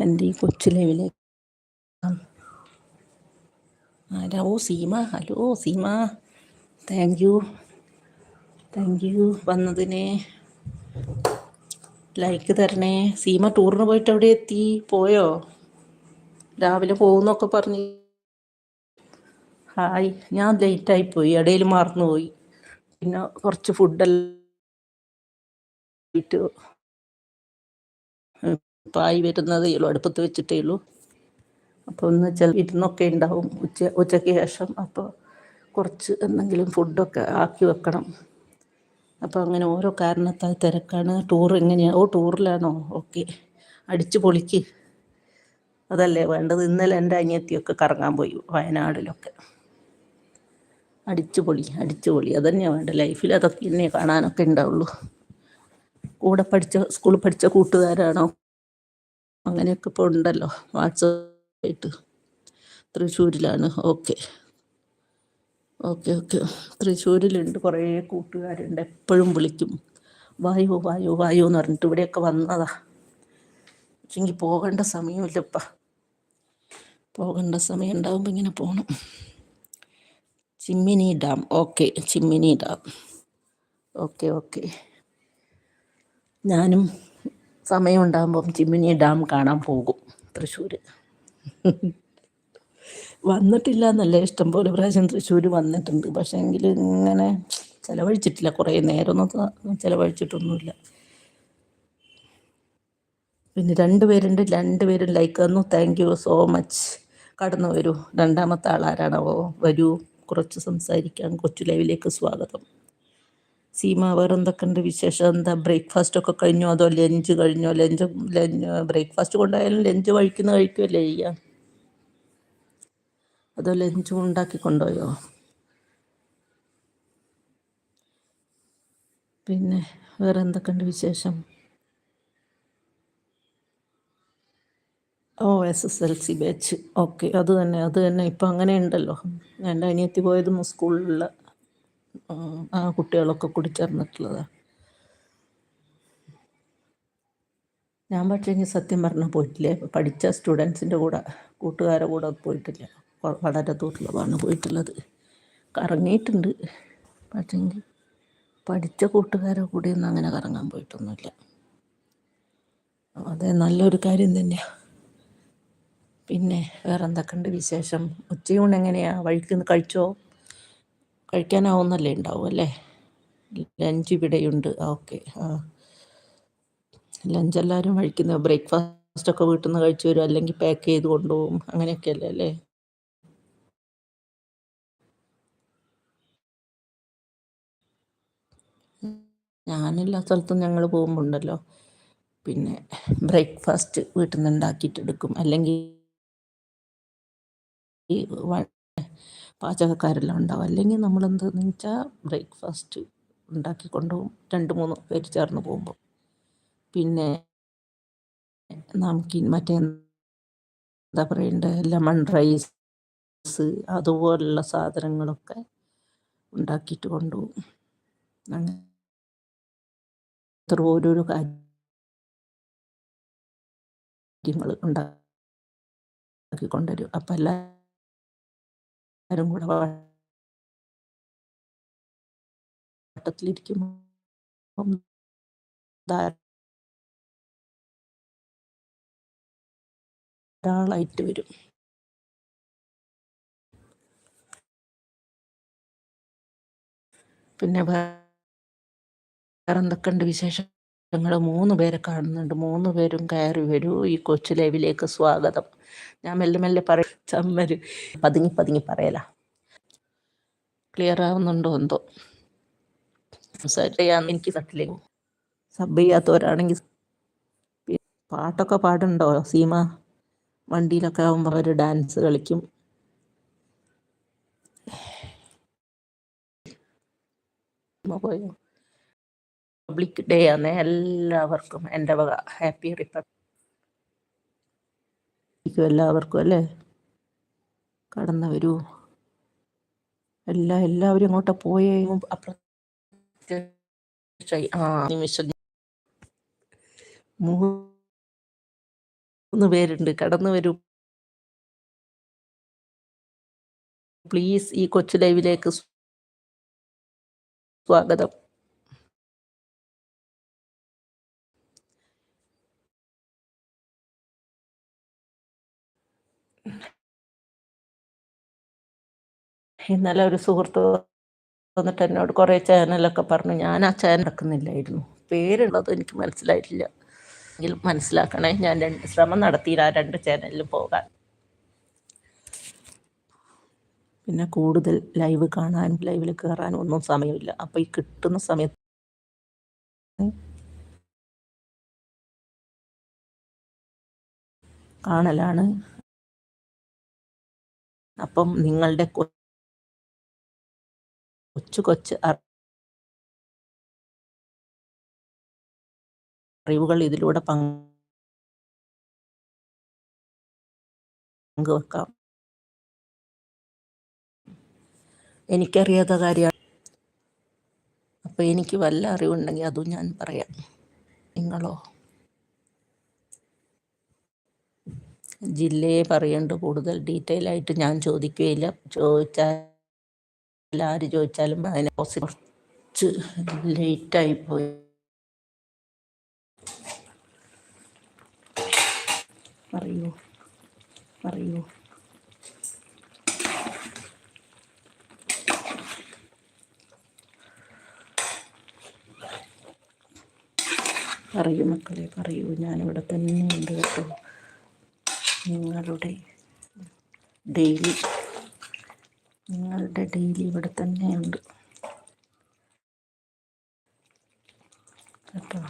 എന്റെ ഈ കൊച്ചു ലൈവിലെ ആരാ? ഓ Seema. Hello Seema. Thank you thank you വന്നതിന് ലൈക്ക് തരണേ. സീമ ടൂറിന് പോയിട്ട് എവിടെ എത്തി? പോയോ? രാവിലെ പോകുന്നൊക്കെ പറഞ്ഞു. ഹായ് ഞാൻ ലേറ്റായി പോയി. ഇടയിൽ മറന്നുപോയി. പിന്നെ കുറച്ച് ഫുഡെല്ലാം പായി വരുന്നതേ ഉള്ളൂ അടുപ്പത്ത് വെച്ചിട്ടേ ഉള്ളൂ. അപ്പോൾ ഒന്ന് ചില ഇരുന്നൊക്കെ ഉണ്ടാവും ഉച്ച ഉച്ചയ്ക്ക് ശേഷം. അപ്പോൾ കുറച്ച് എന്തെങ്കിലും ഫുഡൊക്കെ ആക്കി വെക്കണം. അപ്പോൾ അങ്ങനെ ഓരോ കാരണത്താൽ തിരക്കാണ്. ടൂർ എങ്ങനെയാണ് ഓ ടൂറിലാണോ? ഓക്കെ. അടിച്ചു പൊളിക്ക്. അതല്ലേ വേണ്ടത്? ഇന്നലെ എന്റെ അനിയത്തിയൊക്കെ കറങ്ങാൻ പോയി വയനാടിലൊക്കെ. അടിച്ചു പൊളി അടിച്ചു പൊളി. അതന്നെയാണ് വേണ്ട ലൈഫിൽ അതൊക്കെ തന്നെ കാണാനൊക്കെ ഉണ്ടാവുള്ളൂ. കൂടെ പഠിച്ച സ്കൂളിൽ പഠിച്ച കൂട്ടുകാരാണോ? അങ്ങനെയൊക്കെ ഇപ്പോൾ ഉണ്ടല്ലോ. വാട്സാപ്പായിട്ട് തൃശ്ശൂരിലാണ്. ഓക്കെ. Okay okay. തൃശ്ശൂരിലുണ്ട് കുറേ കൂട്ടുകാരുണ്ട്. എപ്പോഴും വിളിക്കും. വായു വായു വായു എന്ന് പറഞ്ഞിട്ട് ഇവിടെയൊക്കെ വന്നതാ. പക്ഷെങ്കിൽ പോകേണ്ട സമയമില്ലപ്പ. പോകേണ്ട സമയം ഉണ്ടാകുമ്പോൾ ഇങ്ങനെ പോകണം Chimmini dam. Okay Chimmini dam. Okay okay. ഞാനും സമയമുണ്ടാകുമ്പം ചിമ്മിനി ഡാം കാണാൻ പോകും തൃശ്ശൂർ വന്നിട്ടില്ല എന്നല്ല ഇഷ്ടം പോലെ പ്രാവശ്യം തൃശ്ശൂർ വന്നിട്ടുണ്ട്. പക്ഷേ എങ്കിൽ ഇങ്ങനെ ചിലവഴിച്ചിട്ടില്ല കുറേ നേരമൊന്നും ചിലവഴിച്ചിട്ടൊന്നുമില്ല. പിന്നെ രണ്ടുപേരുണ്ട് രണ്ടുപേരും രണ്ട് പേരും ലൈക്ക് തന്നു. താങ്ക് യു സോ മച്ച് കടന്നു വരൂ. രണ്ടാമത്തെ ആളാരാണോ? വരൂ. കുറച്ച് സംസാരിക്കാം. കൊച്ചു ലൈവിലേക്ക് സ്വാഗതം. സീമ വേറെ എന്തൊക്കെയുണ്ട് വിശേഷം? എന്താ ബ്രേക്ക്ഫാസ്റ്റ് ഒക്കെ കഴിഞ്ഞോ? അതോ ലഞ്ച് കഴിഞ്ഞോ? ലഞ്ച് ലഞ്ച് ബ്രേക്ക്ഫാസ്റ്റ് കൊണ്ടായാലും ലഞ്ച് കഴിക്കുന്ന കഴിക്കുമല്ലേ ചെയ്യാം? അതോ ലഞ്ച് ഉണ്ടാക്കി കൊണ്ടുപോയോ? പിന്നെ വേറെ എന്തൊക്കെയുണ്ട് വിശേഷം? ഓ S S L C batch okay അത് തന്നെ അത് തന്നെ. ഇപ്പം അങ്ങനെ ഉണ്ടല്ലോ. എന്റെ അനിയത്തി പോയതും സ്കൂളിലുള്ള ആ കുട്ടികളൊക്കെ കൂടി ചേർന്നിട്ടുള്ളതാണ് ഞാൻ പക്ഷേ ഇനി സത്യം പറഞ്ഞാൽ പോയിട്ടില്ലേ? പഠിച്ച സ്റ്റുഡൻസിന്റെ കൂടെ കൂട്ടുകാരെ കൂടെ പോയിട്ടില്ല. വളരെ ദൂരമാണ് പോയിട്ടുള്ളത്. കറങ്ങിയിട്ടുണ്ട്. പക്ഷേങ്കിൽ പഠിച്ച കൂട്ടുകാരെ കൂടെ ഒന്നും അങ്ങനെ കറങ്ങാൻ പോയിട്ടൊന്നുമില്ല. അതെ നല്ലൊരു കാര്യം തന്നെയാണ് പിന്നെ വേറെ എന്തൊക്കെയുണ്ട് വിശേഷം? ഉച്ചയൂണ് എങ്ങനെയാണ് വഴിക്ക് കഴിച്ചോ? കഴിക്കാനാവുന്നല്ലേ ഉണ്ടാവും അല്ലേ? ലഞ്ച് ഇവിടെയുണ്ട്. ഓക്കെ. ആ. ലഞ്ച് എല്ലാവരും കഴിക്കുന്ന ബ്രേക്ക്ഫാസ്റ്റ് ഒക്കെ വീട്ടിൽ നിന്ന് കഴിച്ചു വരും. അല്ലെങ്കിൽ പാക്ക് ചെയ്ത് കൊണ്ടുപോകും. അങ്ങനെയൊക്കെ അല്ലേ? അല്ലേ ഞാനെല്ലാ സ്ഥലത്തും ഞങ്ങൾ പോകുമ്പോണ്ടല്ലോ. പിന്നെ ബ്രേക്ക്ഫാസ്റ്റ് വീട്ടിൽ നിന്ന് ഉണ്ടാക്കിയിട്ട് എടുക്കും. അല്ലെങ്കിൽ പാചകക്കാരെല്ലാം ഉണ്ടാവും. അല്ലെങ്കിൽ നമ്മൾ എന്താണെന്ന് വെച്ചാൽ ബ്രേക്ക്ഫാസ്റ്റ് ഉണ്ടാക്കി കൊണ്ടുപോകും. രണ്ട് മൂന്ന് പേര് ചേർന്ന് പോകുമ്പോൾ പിന്നെ നമുക്ക് മറ്റേ എന്താ പറയണ്ടേ ലെമൺ റൈസ് അതുപോലുള്ള സാധനങ്ങളൊക്കെ ഉണ്ടാക്കിയിട്ട് കൊണ്ടുപോകും. അങ്ങനെ ഓരോരോ കാര്യങ്ങൾ ഉണ്ടാക്കി കൊണ്ടുവരും. അപ്പം എല്ലാ എല്ലാവരും കൂടെ വട്ടത്തിലിരിക്കുമ്പോൾ ധാരാളമായിട്ട് വരും. പിന്നെ വേറെ എന്തൊക്കെയുണ്ട് വിശേഷം ഞങ്ങൾ മൂന്ന് പേരെ കാണുന്നുണ്ട്. മൂന്ന് പേരും കയറി വരൂ. ഈ കൊച്ചു ലൈവിലേക്ക് സ്വാഗതം. ഞാൻ മെല്ലെ മെല്ലെ പറ ചമ്മര് പതുങ്ങി പതുങ്ങി പറയല. ക്ലിയർ ആവുന്നുണ്ടോ എന്തോ ചെയ്യാൻ എനിക്ക് തട്ടില്ലേ സബ് ചെയ്യാത്തവരാണെങ്കിൽ പാട്ടൊക്കെ പാടുണ്ടോ സീമ? വണ്ടിയിലൊക്കെ ആകുമ്പോൾ അവർ ഡാൻസ് കളിക്കും. പോയോ? റിപ്പബ്ലിക് ഡേ ആണ് എല്ലാവർക്കും എന്റെ വക. ഹാപ്പി റിപ്പബ്ലിക് എല്ലാവർക്കും അല്ലേ? കടന്നു വരൂ. എല്ലാ എല്ലാവരും അങ്ങോട്ട് പോയേ. ആ നിമിഷം. മൂന്ന് പേരുണ്ട്. കടന്നു വരൂ. പ്ലീസ് ഈ കൊച്ചു ലൈവിലേക്ക് സ്വാഗതം. ഇന്നലെ ഒരു സുഹൃത്ത് വന്നിട്ട് എന്നോട് കുറേ ചാനലൊക്കെ പറഞ്ഞു ഞാൻ ആ ചാനൽ നടക്കുന്നില്ലായിരുന്നു. പേരുള്ളത് എനിക്ക് മനസ്സിലായിട്ടില്ല. എങ്കിലും മനസ്സിലാക്കണേ ഞാൻ രണ്ട് ശ്രമം നടത്തിയില്ല ആ രണ്ട് ചാനലിൽ പോകാൻ. പിന്നെ കൂടുതൽ ലൈവ് കാണാനും ലൈവിൽ കയറാനും ഒന്നും സമയമില്ല. അപ്പോൾ ഈ കിട്ടുന്ന സമയത്ത് കാണലാണ്. അപ്പം നിങ്ങളുടെ കൊച്ചു കൊച്ചു അറിവുകൾ ഇതിലൂടെ പങ്കുവെക്കാം. എനിക്കറിയാത്ത കാര്യമാണ് അപ്പോൾ എനിക്ക് വല്ല അറിവുണ്ടെങ്കിൽ അതും ഞാൻ പറയാം. നിങ്ങളോ? ജില്ലയെ പറയേണ്ട കൂടുതൽ ഡീറ്റെയിൽ ആയിട്ട് ഞാൻ ചോദിക്കുകയില്ല. ചോദിച്ചാൽ ആര് ചോദിച്ചാലും അതിനെ കുറച്ച് ലേറ്റായി പോയി. പറയൂ പറയൂ പറയൂ മക്കളെ പറയൂ. ഞാനിവിടെ തന്നെ ഉണ്ട് കേട്ടോ. നിങ്ങളുടെ ഡെയിലി നിങ്ങളുടെ ഡെയിലി ഇവിടെ തന്നെയുണ്ട്. കേട്ടോ?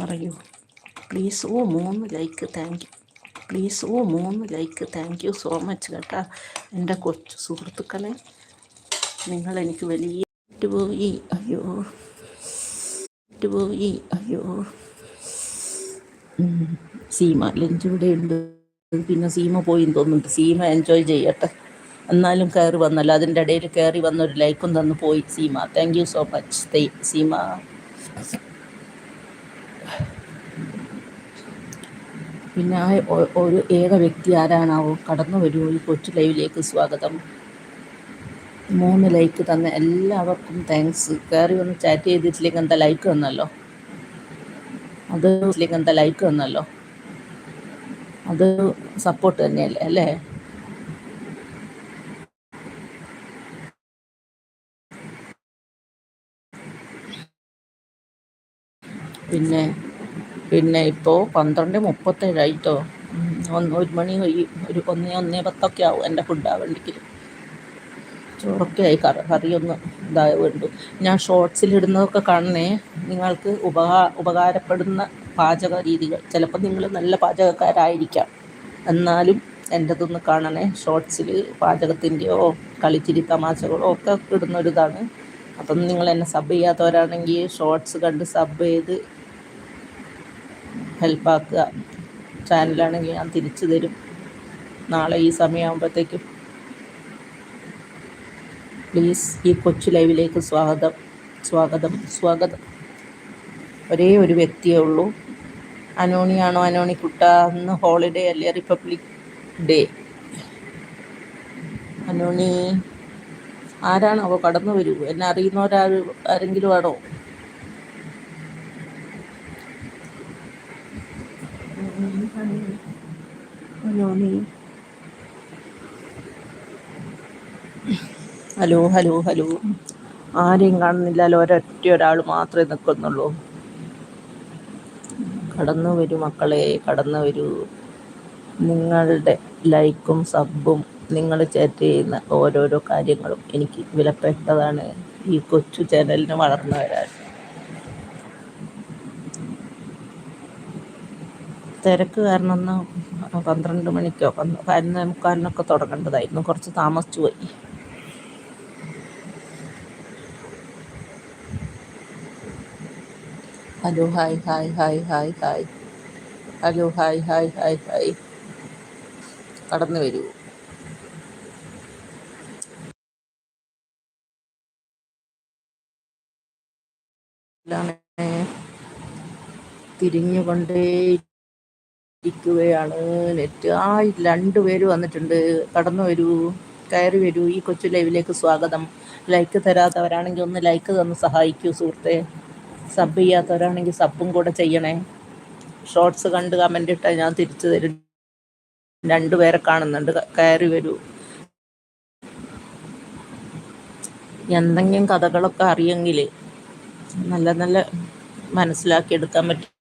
പറയൂ. പ്ലീസ് ഓ മൂന്ന് ലൈക്ക് താങ്ക് യു. പ്ലീസ് ഓ മൂന്ന് like thank you so much കേട്ടാ. എന്റെ കൊച്ചു സുഹൃത്തുക്കളെ നിങ്ങൾ എനിക്ക് വലിയ പോയി. അയ്യോ. പോയി. അയ്യോ. സീമ ലഞ്ച് ഇവിടെ ഉണ്ട് പിന്നെ സീമ പോയി തോന്നുന്നുണ്ട്. സീമ എൻജോയ് ചെയ്യട്ടെ. എന്നാലും കയറി വന്നല്ല. അതിന്റെ ഇടയിൽ കയറി വന്നൊരു ലൈക്കും തന്ന് പോയി. Seema thank you so much Seema. പിന്നെ ആ ഒരു ഏക വ്യക്തി ആരാണാവോ കടന്നു വരുമോ? ഈ കൊച്ചു ലൈവിലേക്ക് സ്വാഗതം. മൂന്ന് ലൈക്ക് തന്ന എല്ലാവർക്കും താങ്ക്സ് കയറി വന്ന് ചാറ്റ് ചെയ്തിട്ടില്ലെങ്കിൽ എന്താ ലൈക്ക് തന്നല്ലോ അത് എന്താ ലൈക്ക് തന്നല്ലോ അത് സപ്പോർട്ട് തന്നെയല്ലേ അല്ലേ? പിന്നെ പിന്നെ ഇപ്പോൾ പന്ത്രണ്ട് മുപ്പത്തേഴായിട്ടോ. ഒന്ന് ഒരു മണി ഒരു ഒന്ന് ഒന്നേ പത്തൊക്കെ ആവും എന്റെ ഫുഡ് ആവേണ്ടിക്ക് ചോറൊക്കെ ആയി കറി കറിയൊന്ന് ഇതായ വേണ്ടു. ഞാൻ ഷോർട്സിലിടുന്നതൊക്കെ കാണണേ നിങ്ങൾക്ക് ഉപകാ ഉപകാരപ്പെടുന്ന പാചക രീതികൾ. ചിലപ്പോൾ നിങ്ങൾ നല്ല പാചകക്കാരായിരിക്കാം. എന്നാലും എന്റെതൊന്ന് കാണണേ ഷോർട്സിൽ പാചകത്തിന്റെയോ കളിച്ചിരി തമാശകളോ ഒക്കെ ഇടുന്നൊരിതാണ് അപ്പം നിങ്ങൾ എന്നെ സബ് ചെയ്യാത്തവരാണെങ്കിൽ ഷോർട്സ് കണ്ട് സബ് ചെയ്ത് ഹെൽപ്പാക്കുക. ചാനലാണെങ്കിൽ ഞാൻ തിരിച്ചു തരും. നാളെ ഈ സമയമാകുമ്പോഴത്തേക്കും പ്ലീസ് ഈ കൊച്ചു ലൈവിലേക്ക് സ്വാഗതം. സ്വാഗതം സ്വാഗതം. ഒരേ ഒരു വ്യക്തിയേ ഉള്ളൂ. അനോണിയാണോ അനോണി കുട്ട അന്ന് ഹോളിഡേ അല്ലേ? റിപ്പബ്ലിക് ഡേ അനോണി ആരാണോ കടന്നു വരൂ. എന്നെ അറിയുന്നവരാരും ആരെങ്കിലും ആണോ ഹലോ ഹലോ ഹലോ ആരെയും കാണുന്നില്ലല്ലോ ഒരൊറ്റ ഒരാൾ മാത്രമേ നിൽക്കുന്നുള്ളൂ. കടന്നു വരൂ മക്കളെ കടന്നു വരൂ. നിങ്ങളുടെ ലൈക്കും സബും നിങ്ങൾ ചാറ്റ് ചെയ്യുന്ന ഓരോരോ കാര്യങ്ങളും എനിക്ക് വിലപ്പെട്ടതാണ്. ഈ കൊച്ചു ചാനലിന് വളർന്നു വരാൻ. തിരക്ക് കാരണം ഒന്ന് പന്ത്രണ്ട് മണിക്കോ പതിനൊന്ന് മുക്കാലിനൊക്കെ തുടങ്ങേണ്ടതായിരുന്നു. കുറച്ച് താമസിച്ചു പോയി. Hello hi hi hi hi hi. Hello hi hi hi hi. കടന്നു വരൂ. തിരിഞ്ഞുകൊണ്ടേ ഇരിക്കുകയാണ്. നെറ്റ്. ആ രണ്ടു പേര് വന്നിട്ടുണ്ട്. കടന്നു വരൂ. കയറി വരൂ. ഈ കൊച്ചു ലൈവിലേക്ക് സ്വാഗതം. ലൈക്ക് തരാത്തവരാണെങ്കിൽ ഒന്ന് ലൈക്ക് തന്ന് സഹായിക്കൂ സുഹൃത്തെ. സബ് ചെയ്യാത്തവരാണെങ്കിൽ സബും കൂടെ ചെയ്യണേ. ഷോർട്സ് കണ്ട് കമന്റ് ഇട്ടാൽ ഞാൻ തിരിച്ചു തരും. രണ്ടുപേരെ കാണുന്നുണ്ട്. കയറി വരൂ. എന്തെങ്കിലും കഥകളൊക്കെ അറിയെങ്കിൽ നല്ല നല്ല മനസ്സിലാക്കിയെടുക്കാൻ പറ്റും.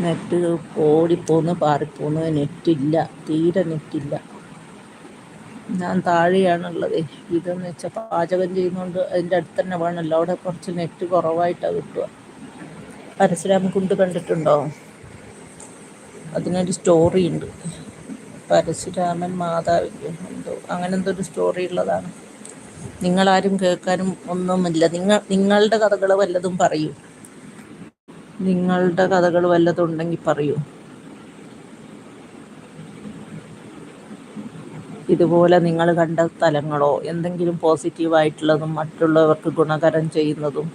നെറ്റ് ഓടിപ്പോന്ന് പാറിപ്പോന്ന് നെറ്റില്ല തീരെ നെറ്റില്ല. ഞാൻ താഴെയാണുള്ളത്. ഇതെന്ന് വെച്ചാൽ പാചകം ചെയ്യുന്നതുകൊണ്ട് അതിന്റെ അടുത്ത് തന്നെ വേണമല്ലോ അവിടെ കുറച്ച് നെറ്റ് കുറവായിട്ടാണ് കിട്ടുക. പരശുരാമ കുണ്ട് കണ്ടിട്ടുണ്ടോ? അതിനൊരു സ്റ്റോറി ഉണ്ട്. പരശുരാമൻ മാതാവിന്റെ എന്തോ അങ്ങനെ എന്തോ ഒരു സ്റ്റോറി ഉള്ളതാണ്. നിങ്ങളാരും കേൾക്കാനും ഒന്നുമില്ല. നിങ്ങൾ നിങ്ങളുടെ കഥകൾ വല്ലതും പറയൂ. നിങ്ങളുടെ കഥകൾ വല്ലതും ഉണ്ടെങ്കിൽ പറയൂ. ഇതുപോലെ നിങ്ങൾ കണ്ട സ്ഥലങ്ങളോ എന്തെങ്കിലും പോസിറ്റീവായിട്ടുള്ളതും മറ്റുള്ളവർക്ക് ഗുണകരം ചെയ്യുന്നതും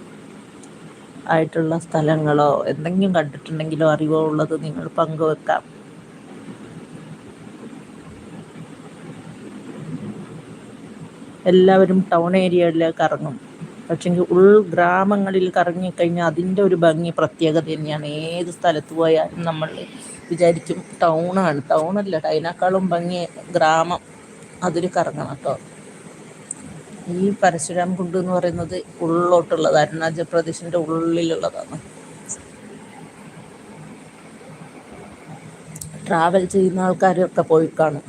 ആയിട്ടുള്ള സ്ഥലങ്ങളോ എന്തെങ്കിലും കണ്ടിട്ടുണ്ടെങ്കിലോ അറിവോ ഉള്ളത് നിങ്ങൾ പങ്കുവെക്കാം. എല്ലാവരും ടൗൺ ഏരിയയിലേക്ക് ഇറങ്ങും. പക്ഷെങ്കിൽ ഉൾഗ്രാമങ്ങളിൽ കറങ്ങിക്കഴിഞ്ഞാൽ അതിന്റെ ഒരു ഭംഗി പ്രത്യേകത തന്നെയാണ്. ഏത് സ്ഥലത്ത് പോയാലും നമ്മൾ വിചാരിക്കും ടൗണാണ്. ടൗണല്ല അതിനേക്കാളും ഭംഗി ഗ്രാമം. അതിൽ കറങ്ങണം കേട്ടോ. ഈ പരശുരാം കുണ്ട് എന്ന് പറയുന്നത് ഉള്ളോട്ടുള്ളത്. അരുണാചൽ പ്രദേശിന്റെ ഉള്ളിലുള്ളതാണ്. ട്രാവൽ ചെയ്യുന്ന ആൾക്കാരൊക്കെ പോയി കാണും.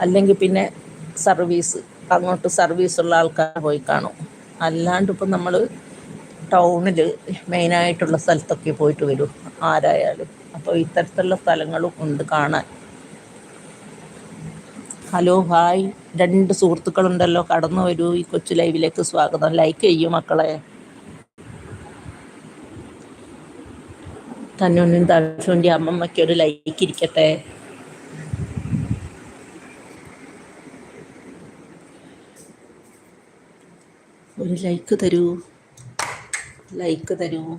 അല്ലെങ്കിൽ പിന്നെ സർവീസ്. അങ്ങോട്ട് സർവീസുള്ള ആൾക്കാർ പോയി കാണും. അല്ലാണ്ട് ഇപ്പം നമ്മൾ ടൗണിൽ മെയിനായിട്ടുള്ള സ്ഥലത്തൊക്കെ പോയിട്ട് വരും ആരായാലും. അപ്പോൾ ഇത്തരത്തിലുള്ള സ്ഥലങ്ങളും ഉണ്ട് കാണാൻ. Hello hi. രണ്ട് സുഹൃത്തുക്കളുണ്ടല്ലോ കടന്നു വരൂ. ഈ കൊച്ചു ലൈവിലേക്ക് സ്വാഗതം. ലൈക്ക് ചെയ്യൂ മക്കളെ. തന്നൊന്നും തഴച്ചുണ്ടി അമ്മമ്മയ്ക്ക് ഒരു ലൈക്ക് ഇരിക്കട്ടെ. ഒരു ലൈക്ക് തരൂ. ലൈക്ക് തരൂ.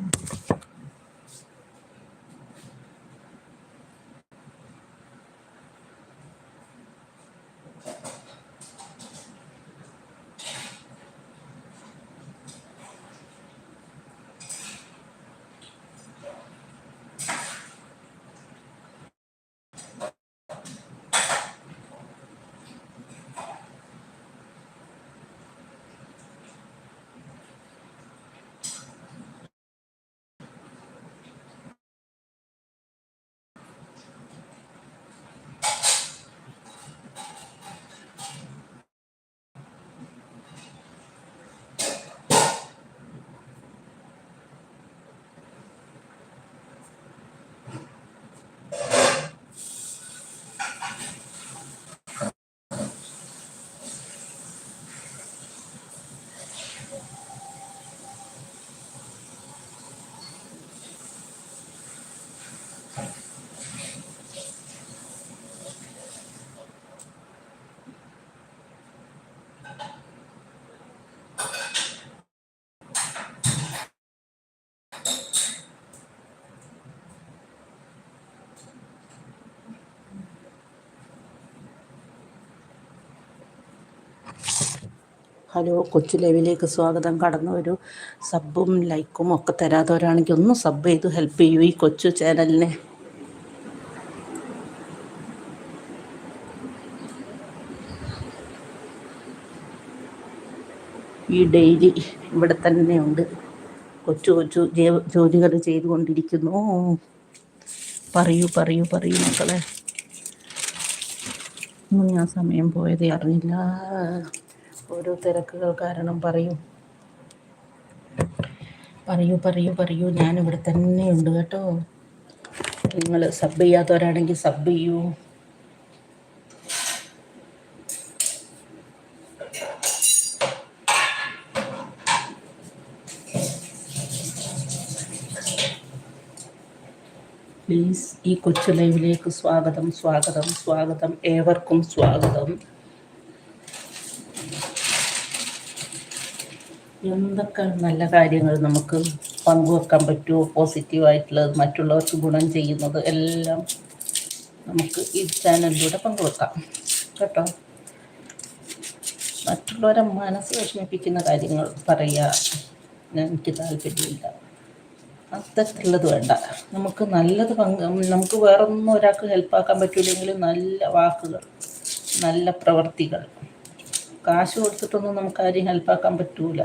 ഹലോ കൊച്ചു ലൈവിലേക്ക് സ്വാഗതം. കടന്നു വരൂ സബും ലൈക്കും ഒക്കെ തരാത്തവരാണെങ്കിൽ ഒന്ന് സബ് ചെയ്ത് ഹെൽപ്പ് ചെയ്യൂ ഈ കൊച്ചു ചാനലിനെ ഈ ഡെയിലി ഇവിടെ തന്നെയുണ്ട് കൊച്ചു കൊച്ചു ജോലികൾ ചെയ്തുകൊണ്ടിരിക്കുന്നു. പറയൂ പറയൂ പറയൂ മക്കളെ. ഒന്നും ഞാൻ സമയം പോയതേ അറിഞ്ഞില്ല. ഓരോ തിരക്കുകൾ കാരണം പറയൂ. പറയൂ പറയൂ പറയൂ. ഞാനിവിടെ തന്നെയുണ്ട് കേട്ടോ. നിങ്ങൾ സബ് ചെയ്യാത്തവരാണെങ്കിൽ സബ് ചെയ്യൂ. പ്ലീസ് ഈ കൊച്ചു ലൈവിലേക്ക് സ്വാഗതം സ്വാഗതം സ്വാഗതം. ഏവർക്കും സ്വാഗതം. എന്തൊക്കെ നല്ല കാര്യങ്ങൾ നമുക്ക് പങ്കുവെക്കാൻ പറ്റുമോ? പോസിറ്റീവായിട്ടുള്ളത് മറ്റുള്ളവർക്ക് ഗുണം ചെയ്യുന്നത് എല്ലാം നമുക്ക് ഈ ചാനലിലൂടെ പങ്കുവെക്കാം. കേട്ടോ? മറ്റുള്ളവരെ മനസ്സ് വിഷമിപ്പിക്കുന്ന കാര്യങ്ങൾ പറയുക എനിക്ക് താല്പര്യമില്ല. അത്തരത്തിലുള്ളത് വേണ്ട. നമുക്ക് നല്ലത് പങ്ക് നമുക്ക് വേറൊന്നും ഒരാൾക്ക് ഹെൽപ്പാക്കാൻ പറ്റില്ലെങ്കിലും നല്ല വാക്കുകൾ നല്ല പ്രവർത്തികൾ. കാശ് കൊടുത്തിട്ടൊന്നും നമുക്ക് ആരെയും ഹെൽപ്പാക്കാൻ പറ്റൂല.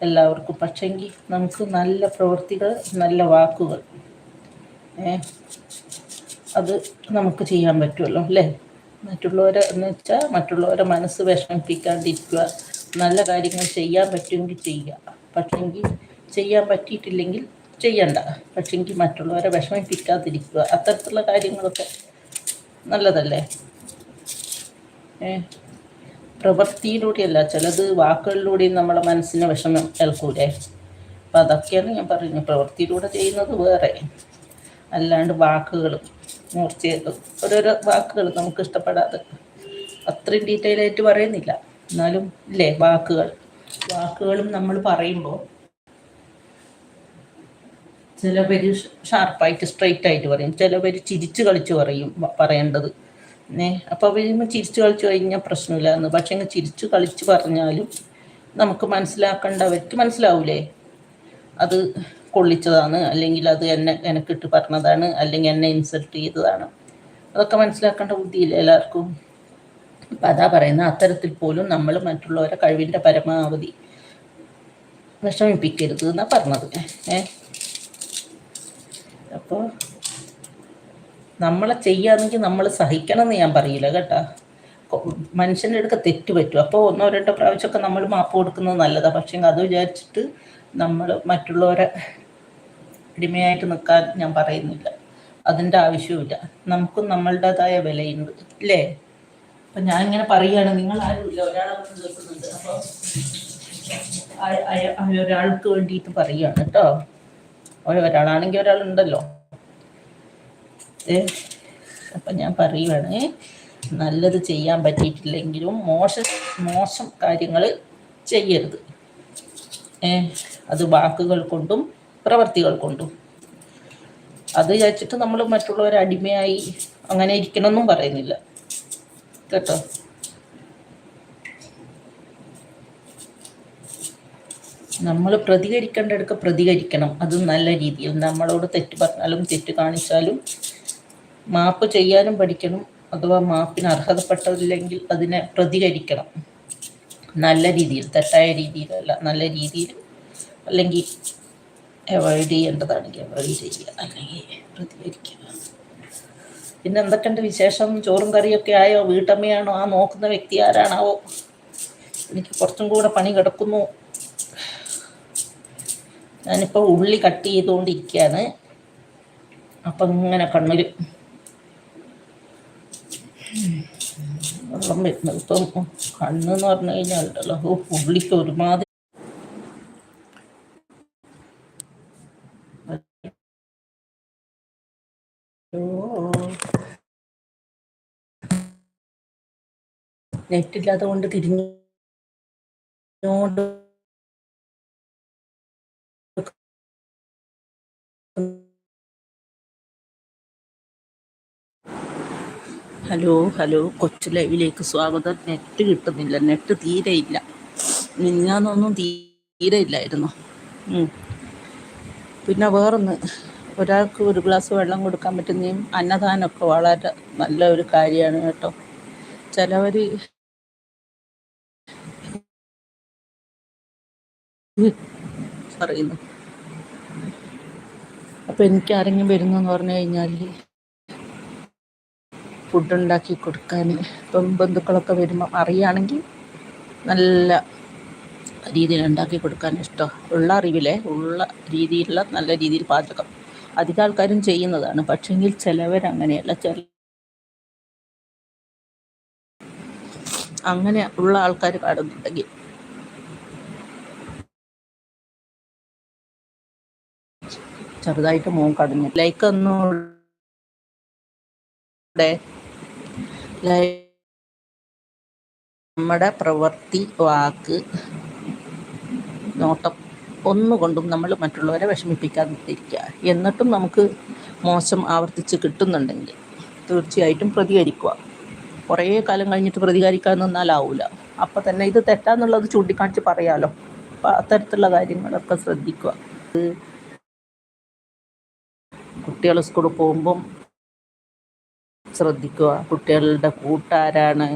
എല്ലാവർക്കും പക്ഷെങ്കിൽ നമുക്ക് നല്ല പ്രവൃത്തികൾ നല്ല വാക്കുകൾ ഏ അത് നമുക്ക് ചെയ്യാൻ പറ്റുമല്ലോ അല്ലേ? മറ്റുള്ളവരെ എന്ന് വെച്ചാൽ മറ്റുള്ളവരെ മനസ്സ് വിഷമിപ്പിക്കാണ്ടിരിക്കുക നല്ല കാര്യങ്ങൾ ചെയ്യാൻ പറ്റുമെങ്കിൽ ചെയ്യുക. പക്ഷെങ്കിൽ ചെയ്യാൻ പറ്റിയിട്ടില്ലെങ്കിൽ ചെയ്യണ്ട. പക്ഷെങ്കിൽ മറ്റുള്ളവരെ വിഷമിപ്പിക്കാതിരിക്കുക. അത്തരത്തിലുള്ള കാര്യങ്ങളൊക്കെ നല്ലതല്ലേ? ഏ പ്രവൃത്തിയിലൂടെയല്ല ചിലത് വാക്കുകളിലൂടെയും നമ്മളെ മനസ്സിന് വിഷമം ഏൽക്കൂലേ? അപ്പം അതൊക്കെയാണ് ഞാൻ പറയുന്നത് പ്രവൃത്തിയിലൂടെ ചെയ്യുന്നത് വേറെ. അല്ലാണ്ട് വാക്കുകൾ മൂർച്ചയും ഓരോരോ വാക്കുകൾ നമുക്ക് ഇഷ്ടപ്പെടാതെ. അത്രയും ഡീറ്റെയിൽ ആയിട്ട് പറയുന്നില്ല. എന്നാലും ഇല്ലേ വാക്കുകൾ. വാക്കുകളും നമ്മൾ പറയുമ്പോൾ ചിലവര് ഷാർപ്പായിട്ട് സ്ട്രെയിറ്റ് ആയിട്ട് പറയും. ചിലവര് ചിരിച്ചു കളിച്ച് പറയും പറയേണ്ടത്. ഏ അപ്പോൾ അവർ ചിരിച്ചു കളിച്ചു കഴിഞ്ഞാൽ പ്രശ്നമില്ല എന്ന് പക്ഷെ അങ്ങ് ചിരിച്ചു കളിച്ച് പറഞ്ഞാലും നമുക്ക് മനസ്സിലാക്കേണ്ട അവർക്ക് മനസ്സിലാവൂലേ? അത് കൊള്ളിച്ചതാണ് അല്ലെങ്കിൽ അത് എന്നെ എനക്കിട്ട് പറഞ്ഞതാണ് അല്ലെങ്കിൽ എന്നെ ഇൻസൾട്ട് ചെയ്തതാണ്. അതൊക്കെ മനസ്സിലാക്കേണ്ട ബുദ്ധിയില്ല എല്ലാവർക്കും? അപ്പം അതാ പറയുന്നത് അത്തരത്തിൽ പോലും നമ്മൾ മറ്റുള്ളവരെ കഴിവിന്റെ പരമാവധി വിഷമിപ്പിക്കരുത് എന്നാണ് പറഞ്ഞത്. ഏ? അപ്പോൾ നമ്മളെ ചെയ്യാമെങ്കിൽ നമ്മൾ സഹിക്കണം എന്ന് ഞാൻ പറയില്ല കേട്ടോ. മനുഷ്യന്റെ അടുക്ക തെറ്റ് പറ്റും. അപ്പോൾ ഒന്നോ രണ്ടോ പ്രാവശ്യമൊക്കെ നമ്മൾ മാപ്പ് കൊടുക്കുന്നത് നല്ലതാണ് പക്ഷേ അത് വിചാരിച്ചിട്ട് നമ്മൾ മറ്റുള്ളവരെ അടിമയായിട്ട് നിൽക്കാൻ ഞാൻ പറയുന്നില്ല. അതിന്റെ ആവശ്യമില്ല നമുക്കും നമ്മളുടേതായ വിലയുണ്ട്. അല്ലേ അപ്പം ഇങ്ങനെ പറയുകയാണ് നിങ്ങൾ ആരുമില്ല ഒരാളെ കേൾക്കുന്നുണ്ട്. അപ്പോൾ ഒരാൾക്ക് വേണ്ടിയിട്ട് പറയുകയാണ് കേട്ടോ. ഒരാളാണെങ്കിൽ ഒരാളുണ്ടല്ലോ. അപ്പം ഞാൻ പറയുവാണ് നല്ലത് ചെയ്യാൻ പറ്റിയിട്ടില്ലെങ്കിലും മോശം മോശം കാര്യങ്ങൾ ചെയ്യരുത്. അത് വാക്കുകൾ കൊണ്ടും പ്രവർത്തികൾ കൊണ്ടും. അത് വിചാരിച്ചിട്ട് നമ്മൾ മറ്റുള്ളവരെ അടിമയായി അങ്ങനെ ഇരിക്കണമെന്നും പറയുന്നില്ല. കേട്ടോ? നമ്മൾ പ്രതികരിക്കേണ്ടടുക്ക് പ്രതികരിക്കണം. അത് നല്ല രീതിയിൽ നമ്മളോട് തെറ്റ് പറഞ്ഞാലും തെറ്റ് കാണിച്ചാലും മാപ്പ് ചെയ്യാനും പഠിക്കണം അഥവാ മാപ്പിന് അർഹതപ്പെട്ടതില്ലെങ്കിൽ അതിനെ പ്രതികരിക്കണം. നല്ല രീതിയിൽ തെറ്റായ രീതിയിലല്ല നല്ല രീതിയിൽ അല്ലെങ്കിൽ അവോയ്ഡ് ചെയ്യേണ്ടതാണെങ്കിൽ അവോയ്ഡ് ചെയ്യുക അല്ലെങ്കിൽ പ്രതികരിക്കുക. പിന്നെ എന്തൊക്കെയുണ്ട് വിശേഷം? ചോറും കറിയൊക്കെ ആയോ? വീട്ടമ്മയാണോ? ആ നോക്കുന്ന വ്യക്തി ആരാണാവോ? എനിക്ക് കുറച്ചും കൂടെ പണി കിടക്കുന്നു. ഞാനിപ്പോൾ ഉള്ളി കട്ട് ചെയ്തുകൊണ്ടിരിക്കുകയാണ്. അപ്പം ഇങ്ങനെ കണ്ണൂർ വെള്ളം വരുന്നത് ഇപ്പം കണ്ണെന്ന് പറഞ്ഞു കഴിഞ്ഞാൽ ഉണ്ടല്ലോ. പുള്ളിക്ക് ഒരുമാതിരി നെറ്റില്ലാത്ത കൊണ്ട് തിരിഞ്ഞോണ്ട് ഹലോ ഹലോ കൊച്ചു ലൈവിലേക്ക് സ്വാഗതം. നെറ്റ് കിട്ടുന്നില്ല നെറ്റ് തീരെ ഇല്ല. മിഞ്ഞാന്നൊന്നും തീരെ ഇല്ലായിരുന്നു. പിന്നെ വേറൊന്ന് ഒരാൾക്ക് ഒരു ഗ്ലാസ് വെള്ളം കൊടുക്കാൻ പറ്റുന്നതും അന്നദാനമൊക്കെ വളരെ നല്ല ഒരു കാര്യമാണ് കേട്ടോ. ചിലവർ പറയുന്നു. അപ്പം എനിക്ക് ആരെങ്കിലും വരുന്നു എന്ന് പറഞ്ഞു കഴിഞ്ഞാൽ ഫുഡ് ഉണ്ടാക്കി കൊടുക്കാൻ ഇപ്പം ബന്ധുക്കളൊക്കെ വരുമ്പം അറിയുകയാണെങ്കിൽ നല്ല രീതിയിൽ ഉണ്ടാക്കി കൊടുക്കാൻ ഇഷ്ടം. ഉള്ള അറിവിലെ ഉള്ള രീതിയിലുള്ള നല്ല രീതിയിൽ പാചകം. അധിക ആൾക്കാരും ചെയ്യുന്നതാണ്. പക്ഷെങ്കിൽ ചിലവരങ്ങനെയല്ല. ചില അങ്ങനെ ഉള്ള ആൾക്കാർ കാണുന്നുണ്ടെങ്കിൽ. ചെറുതായിട്ട് മോൻ കടഞ്ഞു ലൈക്ക് ഒന്നുകൂടെ നമ്മുടെ പ്രവൃത്തി വാക്ക് നോട്ടം ഒന്നുകൊണ്ടും നമ്മൾ മറ്റുള്ളവരെ വിഷമിപ്പിക്കാതിരിക്കുക. എന്നിട്ടും നമുക്ക് മോശം ആവർത്തിച്ച് കിട്ടുന്നുണ്ടെങ്കിൽ തീർച്ചയായിട്ടും പ്രതികരിക്കുക. കുറേ കാലം കഴിഞ്ഞിട്ട് പ്രതികരിക്കാൻ നിന്നാലാവൂല. അപ്പം തന്നെ ഇത് തെറ്റാന്നുള്ളത് ചൂണ്ടിക്കാണിച്ച് പറയാലോ. അപ്പം അത്തരത്തിലുള്ള കാര്യങ്ങളൊക്കെ ശ്രദ്ധിക്കുക. കുട്ടികൾ സ്കൂളിൽ പോകുമ്പം ശ്രദ്ധിക്കുക. കുട്ടികളുടെ കൂട്ടാരാണ്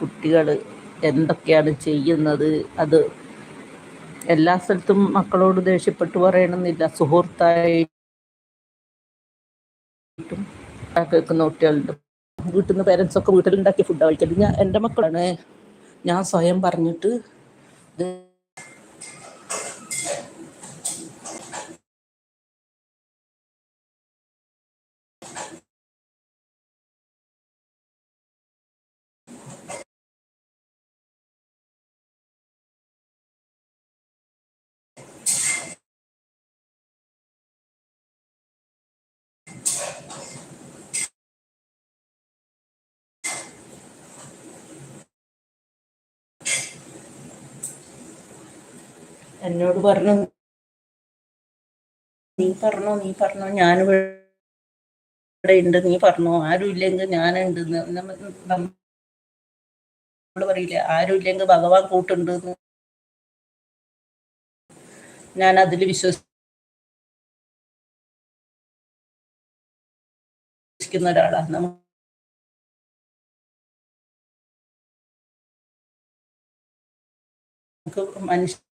കുട്ടികൾ എന്തൊക്കെയാണ് ചെയ്യുന്നത് അത് എല്ലാ സ്ഥലത്തും മക്കളോട് ദേഷ്യപ്പെട്ട് പറയണമെന്നില്ല. സുഹൃത്തായിട്ടും കേൾക്കുന്ന കുട്ടികളുണ്ട്. വീട്ടിൽ നിന്ന് പേരൻസ് ഒക്കെ വീട്ടിലുണ്ടാക്കിയ ഫുഡ് കഴിക്കരുത്. ഞാൻ എന്റെ മക്കളാണ്. ഞാൻ സ്വയം പറഞ്ഞിട്ട് എന്നോട് പറഞ്ഞു നീ പറഞ്ഞോ നീ പറഞ്ഞോ ഞാൻ ഇവിടെ ഉണ്ട് നീ പറഞ്ഞോ ആരും ഇല്ലെങ്കിൽ ഞാനുണ്ട് നമ്മൾ പറയില്ല ആരും ഇല്ലെങ്കിൽ ഭഗവാൻ കൂട്ടുണ്ട് ഞാൻ അതിൽ വിശ്വസിക്കുന്ന ഒരാളാണ് നമുക്ക് മനുഷ്യ